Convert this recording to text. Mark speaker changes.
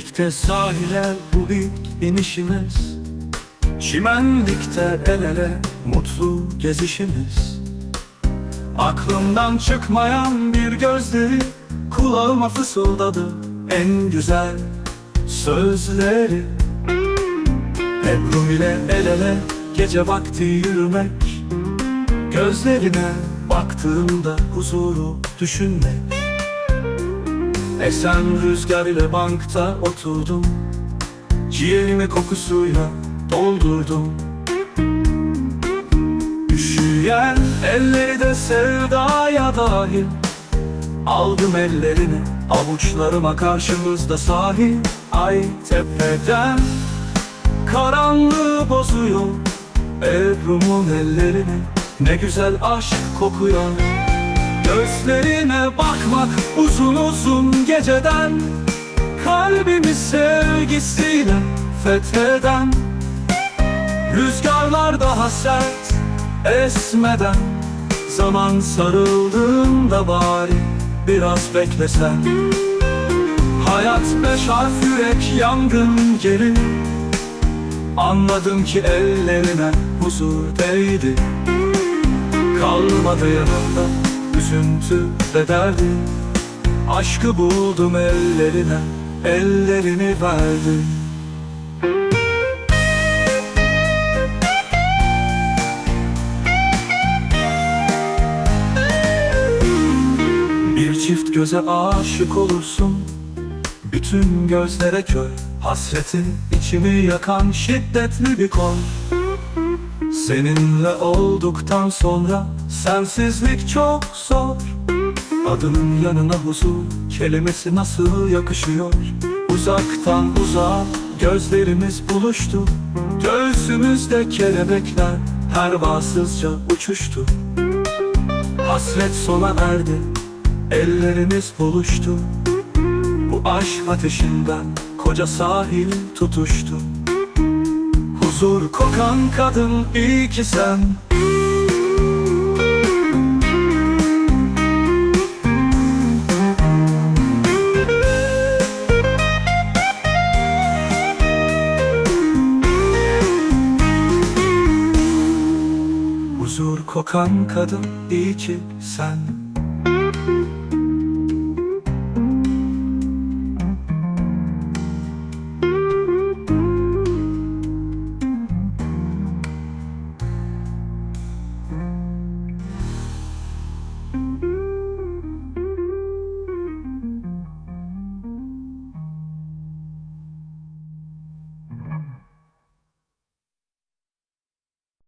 Speaker 1: Birlikte sahile bu ilk inişimiz. Çimenlikte el ele mutlu gezişimiz. Aklımdan çıkmayan bir gözleri Kulağıma fısıldadı en güzel sözleri. Ebru ile el ele gece vakti yürümek Gözlerine baktığımda huzuru düşünmek Esen rüzgar ile bankta oturdum. Ciğerimi kokusuyla doldurdum. Üşüyen elleri de sevdaya dahil. Aldım ellerini avuçlarıma karşımızda sahil. Ay tepeden karanlığı bozuyor. Ebru'mun ellerini ne güzel aşk kokuyor Gözlerine bakmak uzun uzun geceden Kalbimi sevgisiyle fetheden. Rüzgarlar daha sert esmeden Zaman sarıldığında bari biraz beklesen. Hayat beş harf yürek yangın geri Anladım ki ellerine huzur değdi. Kalmadı yanımda üzüntü ve derdi. Aşkı buldum ellerine, ellerini verdim Bir çift göze aşık olursun Bütün gözlere kör. Hasreti içimi yakan şiddetli bir kol Seninle olduktan sonra Sensizlik çok zor. Adının yanına huzur Kelimesi nasıl yakışıyor? Uzaktan uzağa Gözlerimiz buluştu. Göğsümüzde kelebekler Pervasızca uçuştu. Hasret sona erdi Ellerimiz buluştu. Bu aşk ateşinden Koca sahil tutuştu Huzur kokan kadın iyi ki sen. Huzur kokan kadın iyi ki sen